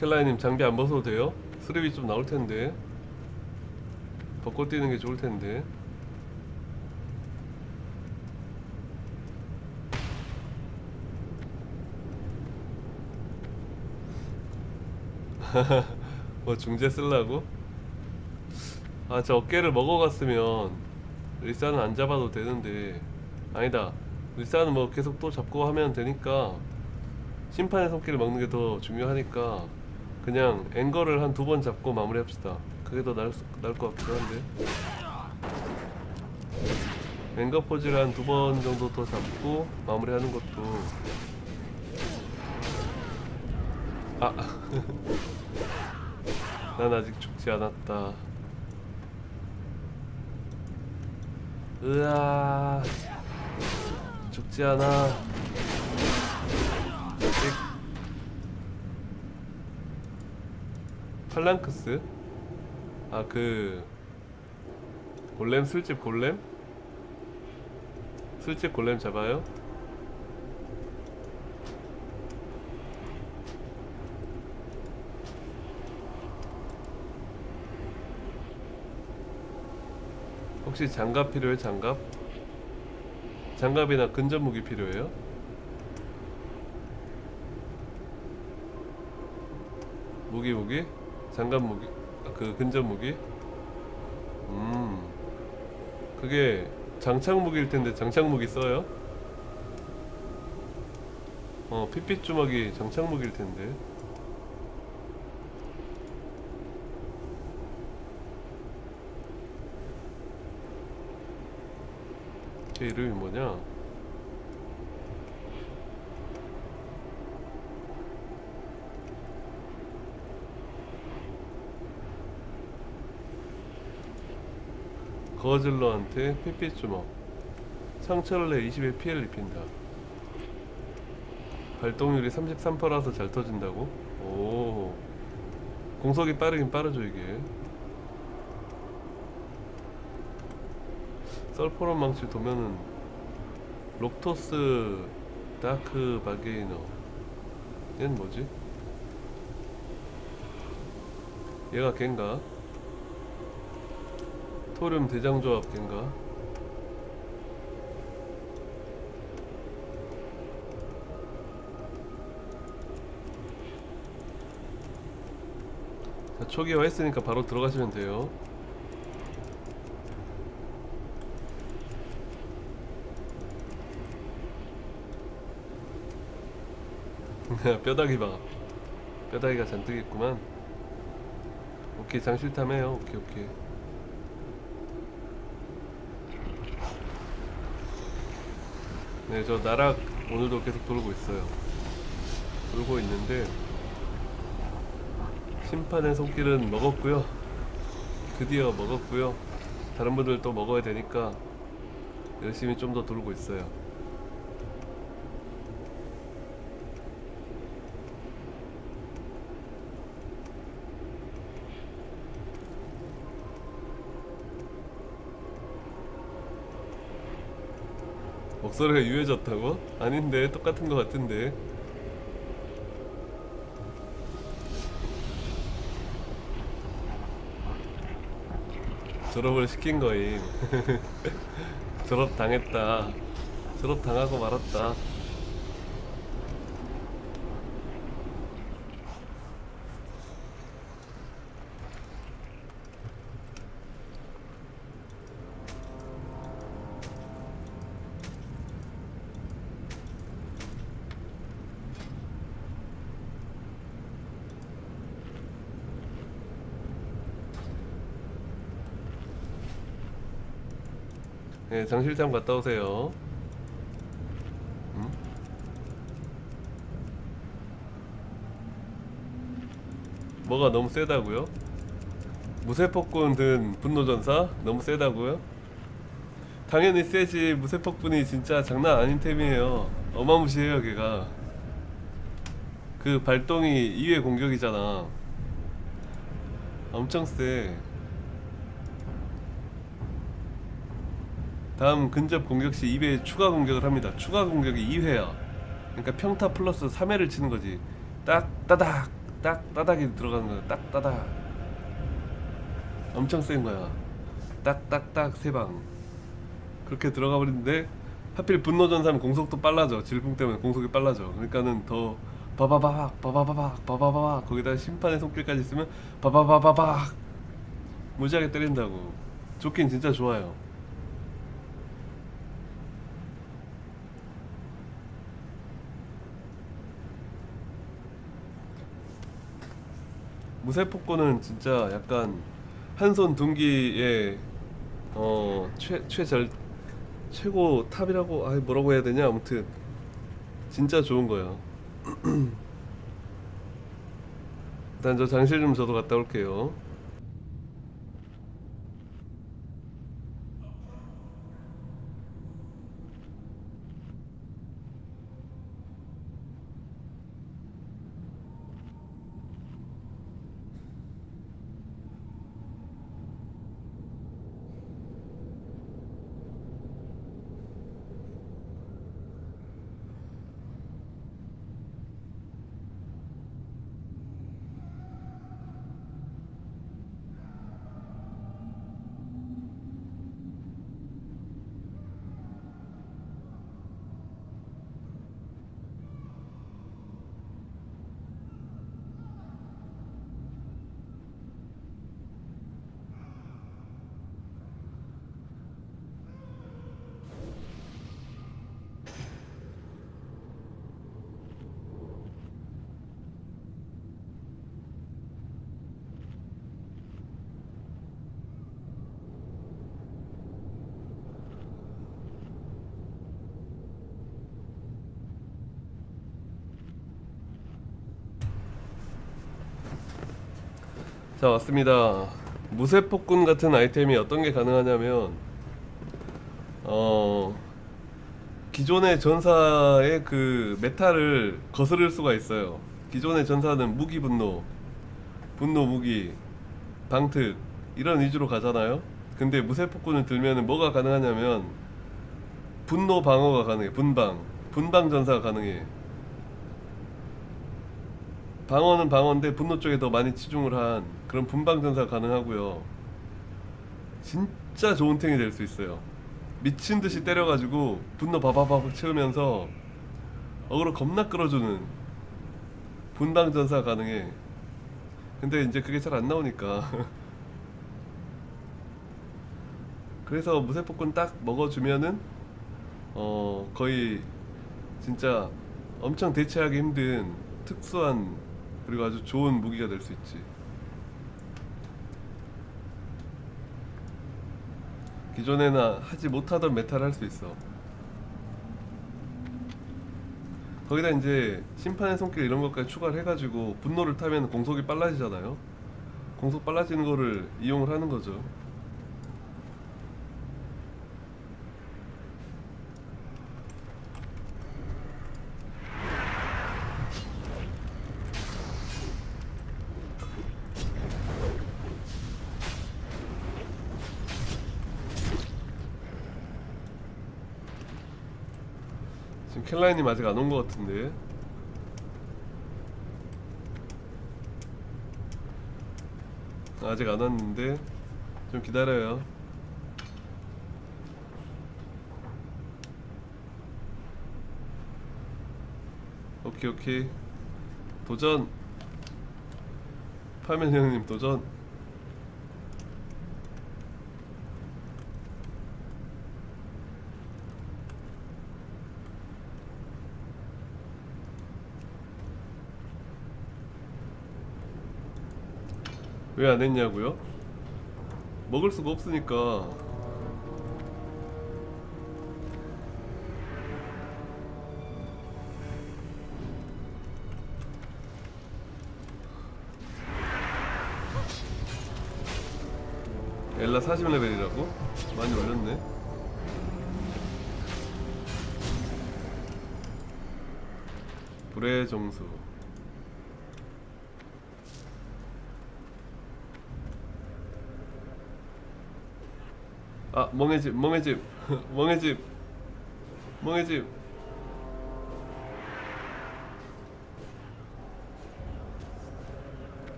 켈라이님 장비 안 벗어도 돼요? 수리비 좀 나올 텐데. 벗고 뛰는 게 좋을 텐데. 뭐 중재 쓸라고? 아 저 어깨를 먹어갔으면 리사는 안 잡아도 되는데. 아니다. 리사는 뭐 계속 또 잡고 하면 되니까 심판의 손길을 먹는 게 더 중요하니까 그냥 앵거를 한 두 번 잡고 마무리합시다. 그게 더 나을, 수- 나을 것 같기도 한데. 앵거 포즈를 한 두 번 정도 더 잡고 마무리하는 것도. 아. 난 아직 죽지 않았다. 으아, 죽지 않아. 팔랑크스? 아, 그, 골렘 술집 골렘? 술집 골렘 잡아요? 혹시 장갑 필요해 장갑? 장갑이나 근접 무기 필요해요? 무기 무기? 장갑 무기? 아, 그 근접 무기? 음 그게 장착 무기일 텐데 장착 무기 써요? 어 핏빛 주먹이 장착 무기일 텐데 걔 이름이 뭐냐? 거질러한테 핏빛 주먹 상처를 내 20의 피해를 입힌다 발동률이 33%라서 잘 터진다고? 오 공속이 빠르긴 빠르죠 이게 썰포런 망치 도면은 록토스 다크 바게이너 얘는 뭐지? 얘가 걘가? 토륨 대장조합 걘가? 자, 초기화 했으니까 바로 들어가시면 돼요 뼈다귀 봐. 뼈다귀가 잔뜩 있구만. 오케이 장실탐 해요. 오케이 오케이. 네, 저 나락 오늘도 계속 돌고 있어요. 돌고 있는데 심판의 손길은 먹었고요. 드디어 먹었고요. 다른 분들 또 먹어야 되니까 열심히 좀 더 돌고 있어요. 목소리가 유해졌다고? 아닌데 똑같은 것 같은데. 졸업을 시킨 거임. 졸업 당했다. 졸업 당하고 말았다 네, 장실장 갔다 오세요. 음? 뭐가 너무 세다고요? 무쇠폭군 든 분노전사 너무 세다고요? 당연히 세지 무쇠폭군이 진짜 장난 아닌 템이에요. 어마무시해요 걔가. 그 발동이 2회 공격이잖아. 엄청 세. 다음 근접 공격 시 2회 추가 공격을 합니다. 추가 공격이 2회야. 그러니까 평타 플러스 3회를 치는 거지. 딱 따닥 딱 따닥이 들어가는 거야. 딱 따닥. 엄청 센 거야. 딱 딱딱 세 방. 그렇게 들어가 버리는데 하필 분노 전사면 공속도 빨라져. 질풍 때문에 공속이 빨라져. 그러니까는 더 바바바박 바바바박 바바바박 거기다 심판의 손길까지 있으면 바바바바박 무지하게 때린다고. 좋긴 진짜 좋아요. 무쇠폭군은 진짜 약간 한손 둔기에 어최 최절 최고 탑이라고 아 뭐라고 해야 되냐 아무튼 진짜 좋은 거야. 일단 저 장실 좀 저도 갔다 올게요. 자 왔습니다. 무쇠폭군 같은 아이템이 어떤 게 가능하냐면 어 기존의 전사의 그 메타를 거스를 수가 있어요. 기존의 전사는 무기 분노, 분노 무기, 방특 이런 위주로 가잖아요. 근데 무쇠폭군을 들면은 뭐가 가능하냐면 분노 방어가 가능해. 분방, 분방 전사가 가능해. 방어는 방어인데 분노 쪽에 더 많이 치중을 한 그런 분방 전사가 가능하고요. 진짜 좋은 탱이 될 수 있어요. 미친 듯이 때려가지고 분노 바바바박 채우면서 어그로 겁나 끌어주는 분방 전사 가능해. 근데 이제 그게 잘 안 나오니까. 그래서 무쇠폭군 딱 먹어주면은 어 거의 진짜 엄청 대체하기 힘든 특수한 그리고 아주 좋은 무기가 될 수 있지. 기존에는 하지 못하던 메타를 할수 있어. 거기다 이제 심판의 손길 이런 것까지 추가를 해가지고 분노를 타면 공속이 빨라지잖아요. 공속 빨라지는 거를 이용을 하는 거죠. 지금 켈라인님 아직 안 온 것 같은데. 아직 안 왔는데 좀 기다려요. 오케이 오케이 도전 파면 형님 도전 왜 안 했냐고요? 먹을 수가 없으니까 엘라 40레벨이라고? 많이 올렸네 불의 정수 아 멍의 집 멍의 집 멍의 집 멍의 집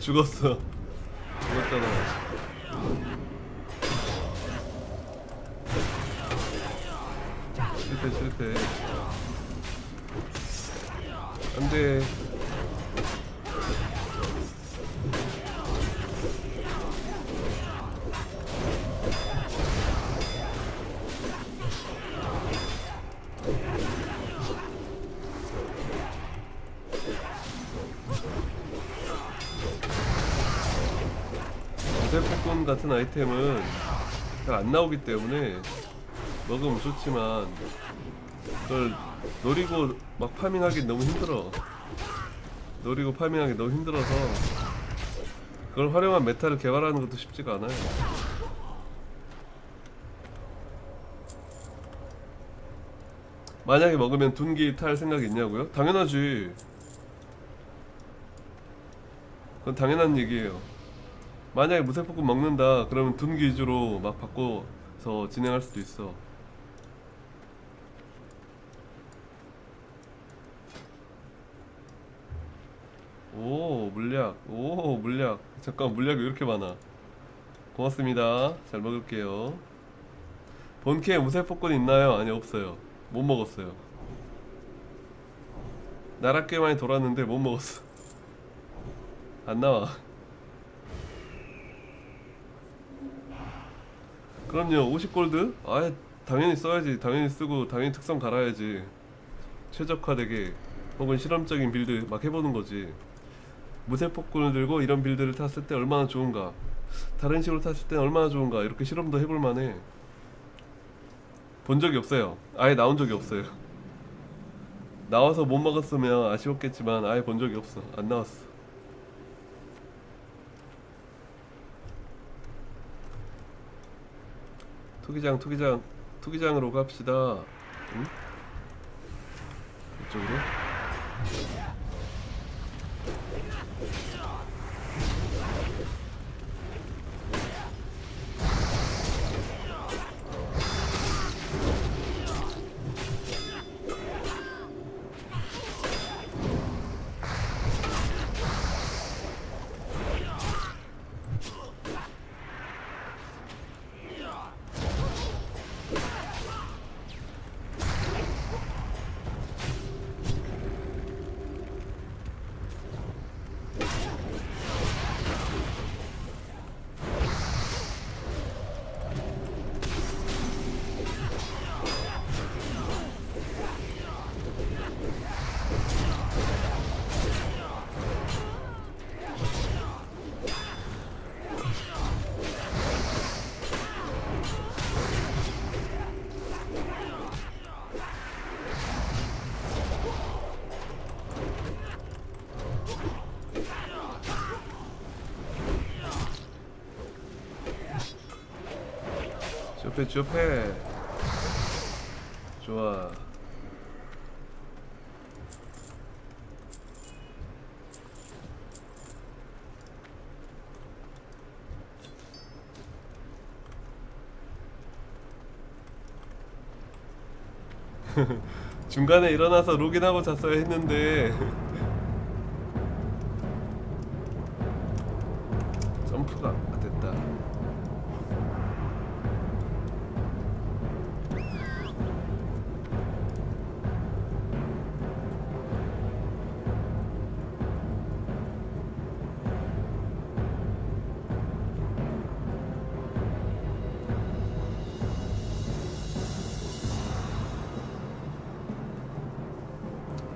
죽었어. 죽었잖아. 실패 실패. 안돼. 같은 아이템은 잘 안 나오기 때문에 먹으면 좋지만 그걸 노리고 막 파밍하기 너무 힘들어. 노리고 파밍하기 너무 힘들어서 그걸 활용한 메타를 개발하는 것도 쉽지가 않아요. 만약에 먹으면 둔기 탈 생각이 있냐고요? 당연하지. 그건 당연한 얘기예요 만약에 무쇠폭군 먹는다 그러면 둔기 위주로 막 바꿔서 진행할 수도 있어. 오 물약. 오 물약. 잠깐 물약이 왜 이렇게 많아? 고맙습니다. 잘 먹을게요. 본캐 무쇠폭군 있나요? 아니 없어요. 못 먹었어요. 나라 꽤 많이 돌았는데 못 먹었어. 안 나와 그럼요 50골드? 아 당연히 써야지. 당연히 쓰고 당연히 특성 갈아야지. 최적화되게 혹은 실험적인 빌드 막 해보는 거지. 무쇠폭군을 들고 이런 빌드를 탔을 때 얼마나 좋은가. 다른 식으로 탔을 때 얼마나 좋은가. 이렇게 실험도 해볼 만해. 본 적이 없어요. 아예 나온 적이 없어요. 나와서 못 먹었으면 아쉬웠겠지만 아예 본 적이 없어. 안 나왔어 투기장 투기장 투기장으로 갑시다 응? 이쪽으로 주업해 주업해 좋아. 중간에 일어나서 로gin하고 잤어야 했는데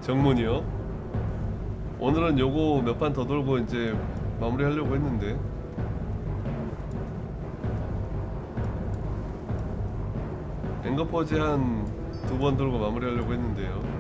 정문이요? 오늘은 요거 몇 판 더 돌고 이제 마무리 하려고 했는데 앵거퍼지 한 두 번 돌고 마무리 하려고 했는데요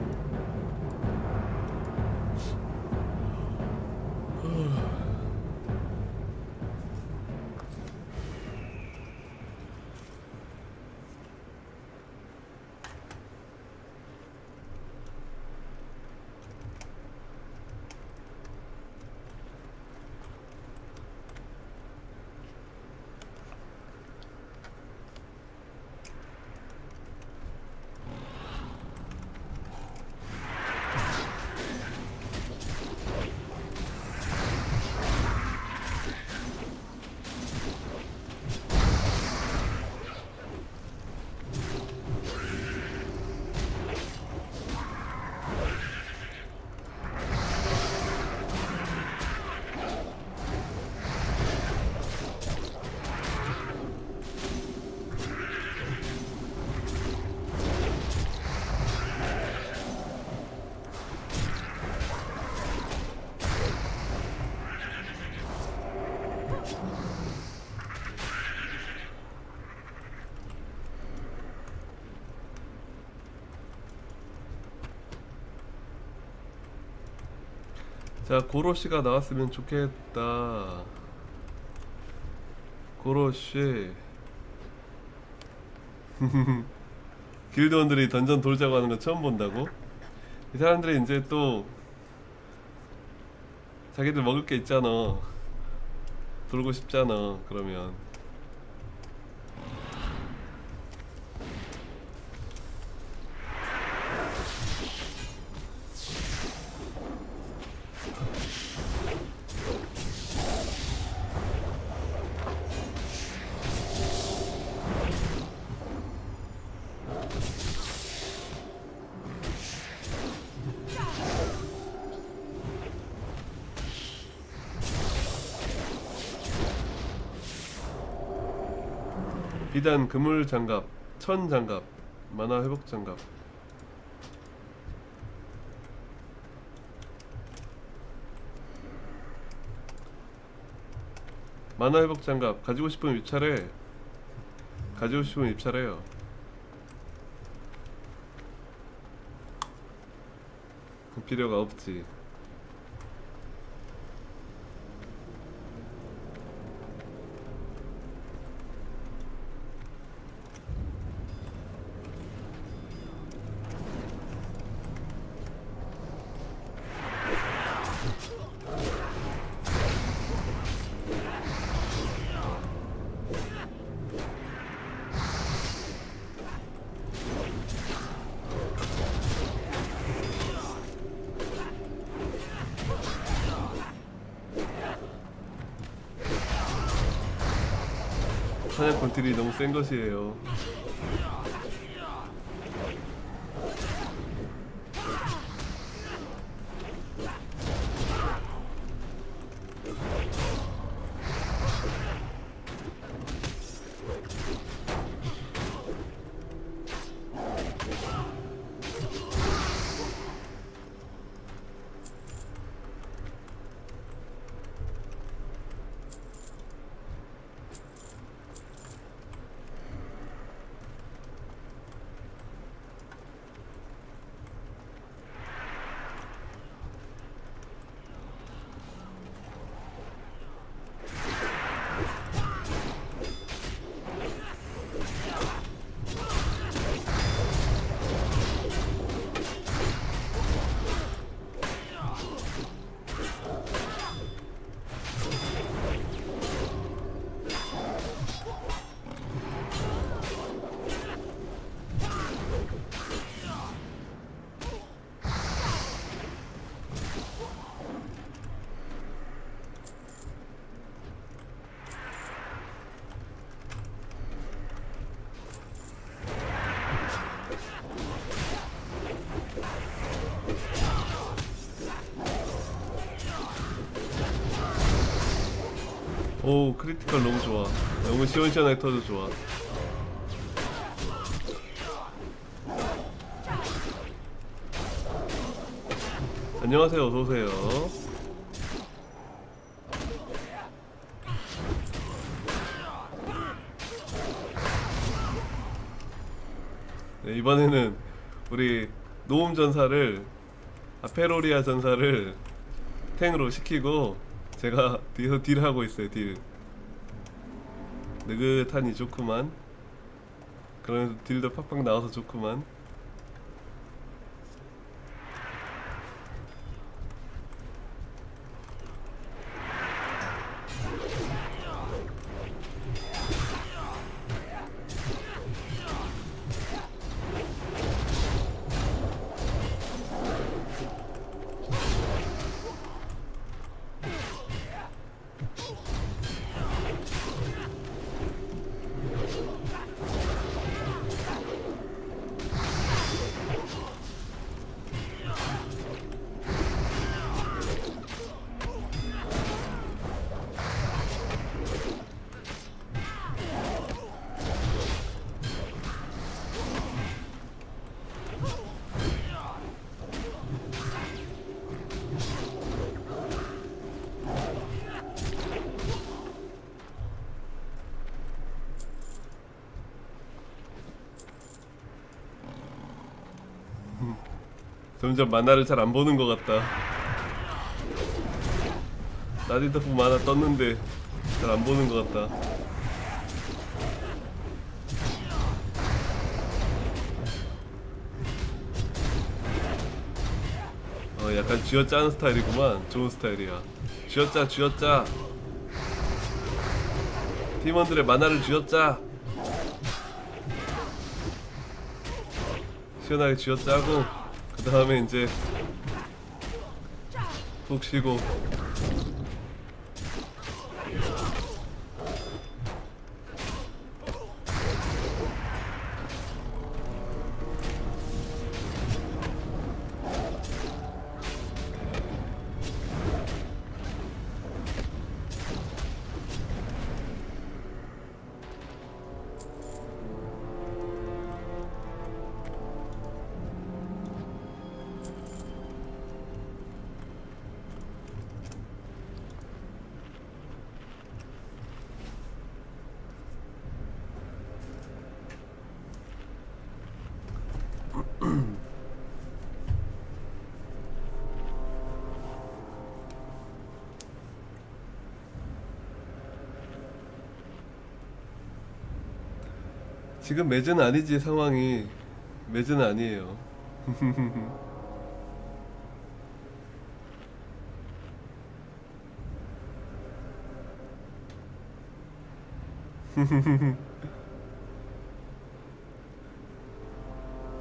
자 고로씨가 나왔으면 좋겠다. 고로씨 길드원들이 던전 돌자고 하는 거 처음 본다고? 이 사람들이 이제 또 자기들 먹을 게 있잖아. 돌고 싶잖아 그러면 비단 그물 장갑 천 장갑 만화 회복 장갑. 만화 회복 장갑 가지고 싶으면 입찰해 가지고 싶으면 입찰해요. 그 필요가 없지 딜이 너무 센 것이에요 오 크리티컬 너무 좋아. 너무 시원시원하게 터져 좋아. 안녕하세요 어서오세요. 네, 이번에는 우리 노움 전사를 아페로리아 전사를 탱으로 시키고 제가 뒤에서 딜하고 있어요 딜. 느긋하니 좋구만. 그러면서 딜도 팍팍 나와서 좋구만 점점 만화를 잘 안 보는 것 같다 나디더프 하나 떴는데 잘 안 보는 것 같다. 어 약간 쥐어짜는 스타일이구만. 좋은 스타일이야. 쥐어짜 쥐어짜. 팀원들의 만화를 쥐어짜. 시원하게 쥐어짜고 그 다음에 이제 푹 쉬고 지금 매즈는 아니지 상황이. 매즈는 아니에요.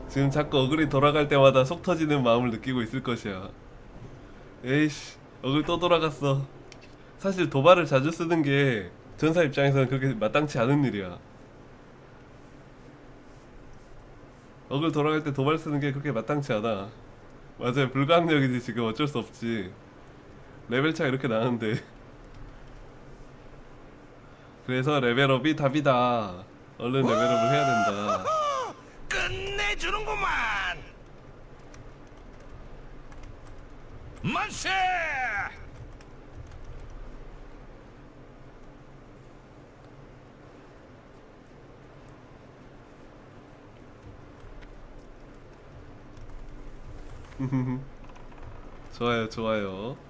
지금 자꾸 어글이 돌아갈 때마다 속 터지는 마음을 느끼고 있을 것이야. 에이씨 어글 또 돌아갔어. 사실 도발을 자주 쓰는 게 전사 입장에서는 그렇게 마땅치 않은 일이야 어글 돌아갈 때 도발 쓰는 게 그렇게 마땅치 않아. 맞아요. 불가항력이지 지금 어쩔 수 없지. 레벨 차 이렇게 나는데. 그래서 레벨업이 답이다. 얼른 레벨업을 해야 된다. 끝내주는구만. 만세! 좋아요, 좋아요.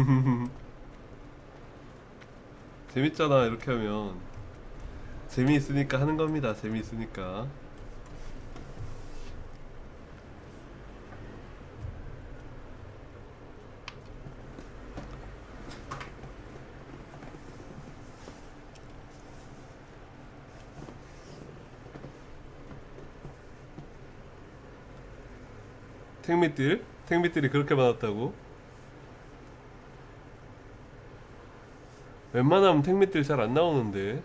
재밌잖아 이렇게 하면 재미있으니까 하는 겁니다 재미있으니까 택미딜? 택미딜이 그렇게 많았다고? 웬만하면 택미딜 잘안 나오는데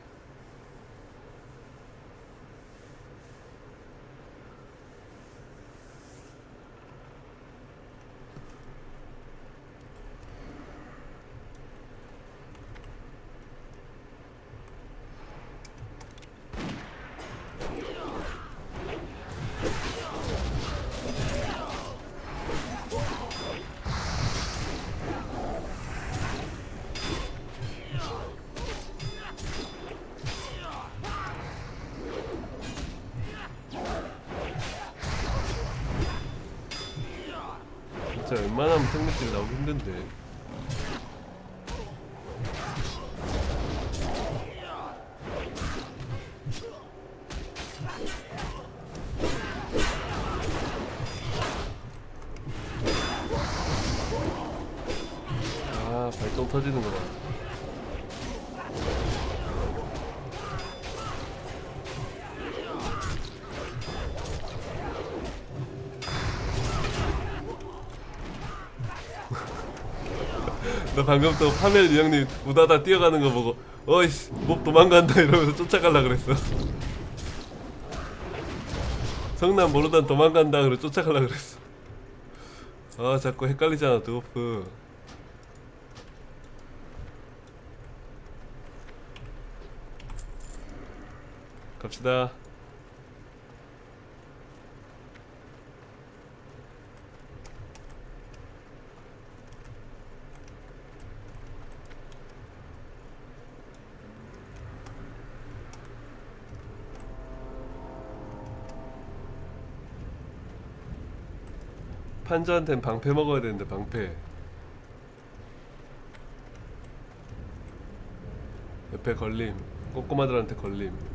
아 발동 터지는 거라 나 방금 또 파멜 이 형님 우다다 뛰어가는 거 보고 어이씨 몹 도망간다 이러면서 쫓아갈라 그랬어. 성남 모르단 도망간다 그래 쫓아갈라 그랬어. 아 자꾸 헷갈리잖아 드워프 갑시다. 판자한텐 방패 먹어야 되는데 방패. 옆에 걸림 꼬꼬마들한테 걸림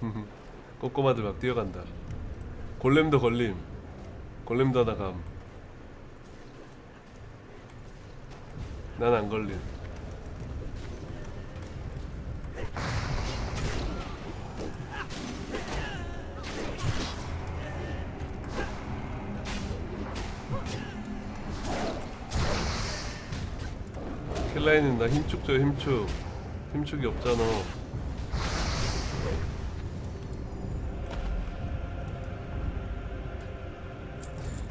꼬꼬마들 막 뛰어간다. 골렘도 걸림. 골렘도 하나 감. 난 안 걸림. 킬라인은 나 힘축 줘 힘축. 힘축이 없잖아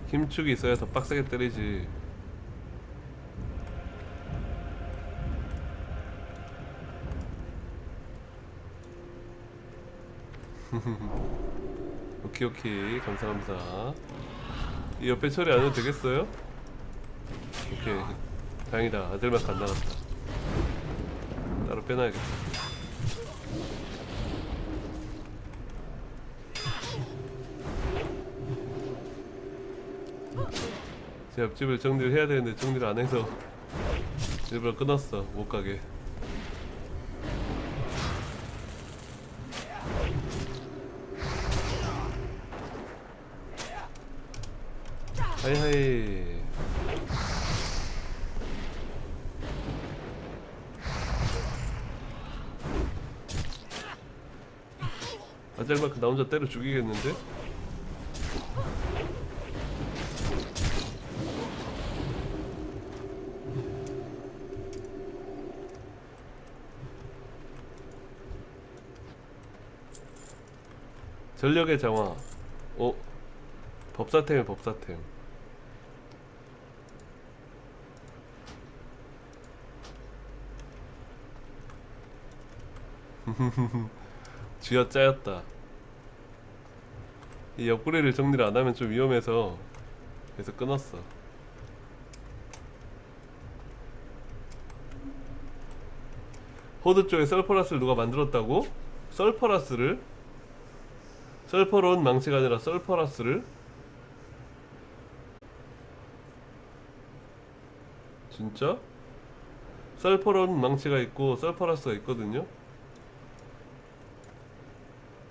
힘축이 있어야 더 빡세게 때리지. 오케이 오케이. 감사 감사 이 옆에 처리 안 해도 되겠어요? 오케이. 다행이다. 아들만 안 나갔다. 따로 빼놔야겠다 제 옆집을 정리를 해야 되는데 정리를 안 해서 일부러 끊었어 못 가게 하이하이 아잘마크 나 혼자 때려 죽이겠는데? 전력의 장화 어? 법사템이 법사템 쥐어 짜였다 이 옆구리를 정리를 안 하면 좀 위험해서 그래서 끊었어 호드 쪽에 썰퍼라스를 누가 만들었다고? 썰퍼라스를? 썰퍼론 망치가 아니라 썰퍼라스를? 진짜? 썰퍼론 망치가 있고 썰퍼라스가 있거든요?